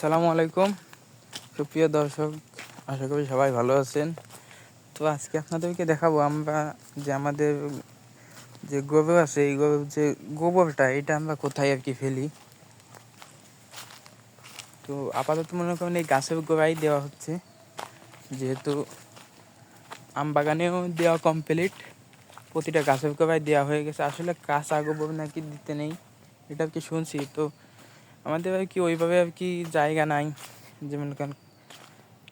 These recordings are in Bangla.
সালামু আলাইকুম। সুপ্রিয় দর্শক, আশা করি সবাই ভালো আছেন। তো আজকে আপনাদেরকে দেখাবো আমরা যে আমাদের যে গোবর আছে, এই গোবর যে গোবরটা, এটা আমরা কোথায় আর কি ফেলি। তো আপাতত মনে করেন এই গাছের গোড়াই দেওয়া হচ্ছে। যেহেতু আম বাগানেও দেওয়া কমপ্লিট প্রতিটা গাছের গোড়ায় দেওয়া হয়ে গেছে। আসলে কাঁচা গোবর নাকি দিতে নেই, এটা আর কি শুনছি। তো আমাদের আর কি ওইভাবে আর কি জায়গা নাই। যেমন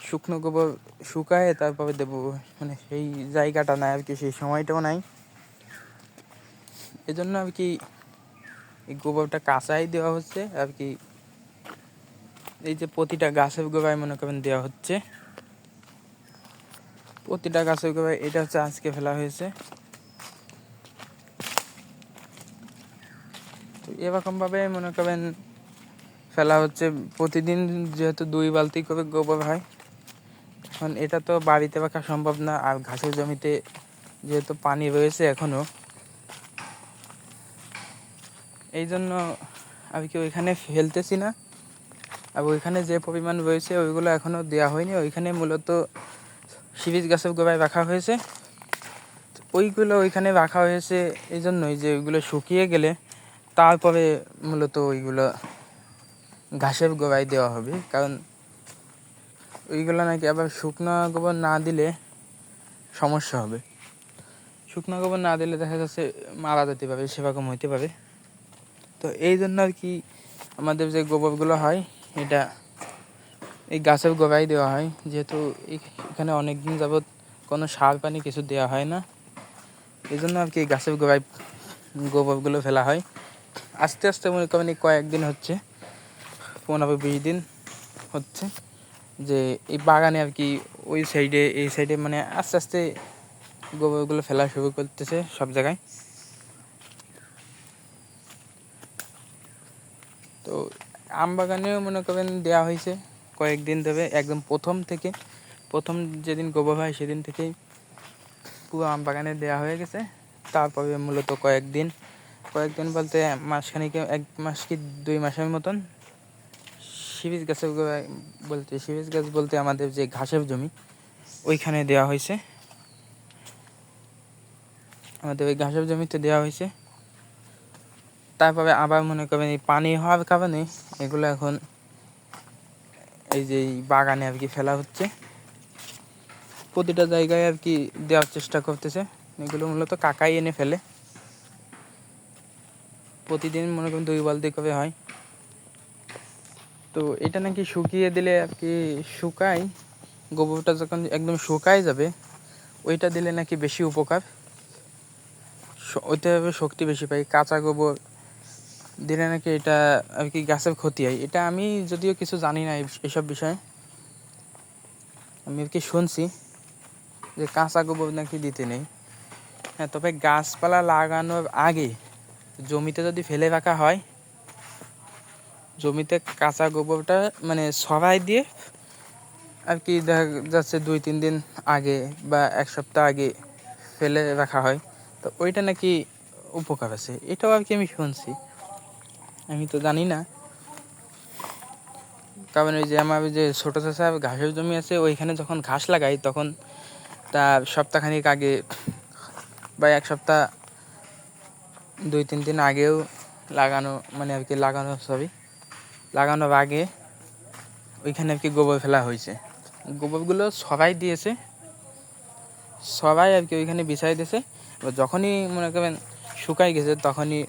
শুকনো গোবর শুকায় তারপরে দেবো মানে সেই জায়গাটা নাই আর কি, সেই সময়টাও নাই। এজন্য আর কি এই গোবরটা কাঁচাই দেওয়া হচ্ছে, আর কি এই যে প্রতিটা গাছের গোড়ায় মনে করেন দেওয়া হচ্ছে। প্রতিটা গাছের গোড়ায়, এটা হচ্ছে আজকে ফেলা হয়েছে। তো এরকমভাবে মনে করেন ফেলা হচ্ছে। প্রতিদিন যেহেতু দুই বালতি করে গোবর হয়, এখন এটা তো বাড়িতে রাখা সম্ভব না, আর ঘাসের জমিতে যেহেতু পানি রয়েছে এখনও এই জন্য আমি কি ওইখানে ফেলতেছি না। আর ওইখানে যে পরিমাণ রয়েছে ওইগুলো এখনও দেওয়া হয়নি। ওইখানে মূলত সিরিজ গাছের গোড়ায় রাখা হয়েছে। ওইগুলো ওইখানে রাখা হয়েছে, এই জন্যই যে ওইগুলো শুকিয়ে গেলে তারপরে মূলত ওইগুলো ঘাসের গোড়ায় দেওয়া হবে। কারণ ওইগুলো নাকি আবার শুকনো গোবর না দিলে সমস্যা হবে। শুকনো গোবর না দিলে দেখা যাচ্ছে মারা যেতে পারে, সেরকম হইতে পারে। তো এই জন্য আর কি আমাদের যে গোবরগুলো হয়, এটা এই গাছের গোড়ায় দেওয়া হয়। যেহেতু এখানে অনেক দিন যাবৎ কোনো সার পানি কিছু দেওয়া হয় না। এই জন্য আর কি গাছের গোড়ায় গোবরগুলো ফেলা হয়। আস্তে আস্তে মনে করেন কয়েকদিন হচ্ছে। পনেরো বিশ দিন হচ্ছে। যে এই বাগানে আর কি ওই সাইডে এই সাইডে মানে আস্তে আস্তে গোবরগুলো ফেলা শুরু করতেছে সব জায়গায়। তো আম বাগানেও মনে করেন দেওয়া হয়েছে কয়েকদিন ধরে, একদম প্রথম থেকে, প্রথম যেদিন গোবর হয় সেদিন থেকেই পুরো আম বাগানে দেওয়া হয়ে গেছে। তারপরে মূলত কয়েকদিন কয়েকদিন বলতে মাসখানিক এক মাস কি দুই মাসের মতন সিরিজ গাছের বলতে, সিরিজ গাছ বলতে আমাদের যে ঘাসের জমি, ওইখানে দেওয়া হয়েছে। আমাদের ওই ঘাসের জমিতে দেওয়া হয়েছে। তারপরে আবার মনে করবেন এই পানি হওয়ার কারণে এগুলো এখন এই যে বাগানে আর কি ফেলা হচ্ছে। প্রতিটা জায়গায় আর কি দেওয়ার চেষ্টা করতেছে। এগুলো মূলত কাকাই এনে ফেলে। প্রতিদিন মনে করেন দুই বালতি করে হয়। তো এটা নাকি শুকিয়ে দিলে আর কি শুকায়। গোবরটা যখন একদম শুকায় যাবে, ওইটা দিলে নাকি বেশি উপকার। ওইটা শক্তি বেশি পাই কাঁচা গোবর দিলে নাকি এটা আর কি গাছের ক্ষতি হয়। এটা আমি যদিও কিছু জানি না এসব বিষয়ে। আমি আর কি শুনছি যে কাঁচা গোবর নাকি দিতে নেই। হ্যাঁ তবে গাছপালা লাগানোর আগে জমিতে যদি ফেলে রাখা হয় জমিতে কাঁচা গোবরটা মানে সরাই দিয়ে আর কি দেখা যাচ্ছে দুই, তিন দিন আগে বা এক সপ্তাহ আগে ফেলে রাখা হয়। তো ওইটা নাকি উপকার আছে? এটাও আর কি আমি শুনছি। আমি তো জানি না। কারণ ওই যে আমার যে ছোটো চাষা ঘাসের জমি আছে, ওইখানে যখন ঘাস লাগাই, তখন তার সপ্তাহখানিক আগে বা এক সপ্তাহ, দুই, তিন দিন আগেও লাগানো মানে আর কি লাগানো সবই লাগানোর আগে ওইখানে আর কি গোবর ফেলা হয়েছে। গোবরগুলো সবাই দিয়েছে। সবাই আর কি ওইখানে বিছাই দিয়েছে। এবার যখনই মনে করবেন শুকাই গেছে, তখনই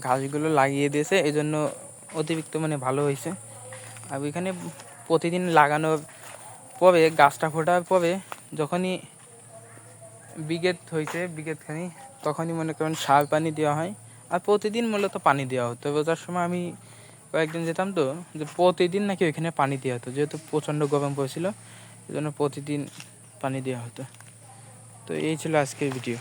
ঘাসগুলো লাগিয়ে দিয়েছে। এই জন্য অতিরিক্ত মানে ভালো হয়েছে। আর ওইখানে প্রতিদিন লাগানোর পরে, গাছটা ফোটার পরে যখনই বিগেট হয়েছে বিগেটখানি তখনই মনে করেন সার পানি দেওয়া হয়। আর প্রতিদিন মূলত পানি দেওয়া হতো। রোজার সময় আমি কয়েকদিন যেতাম তো যে প্রতিদিন নাকি ওইখানে পানি দেওয়া হতো। যেহেতু প্রচণ্ড গরম পড়েছিল এই জন্য প্রতিদিন পানি দেওয়া হতো। তো এই ছিল আজকের ভিডিও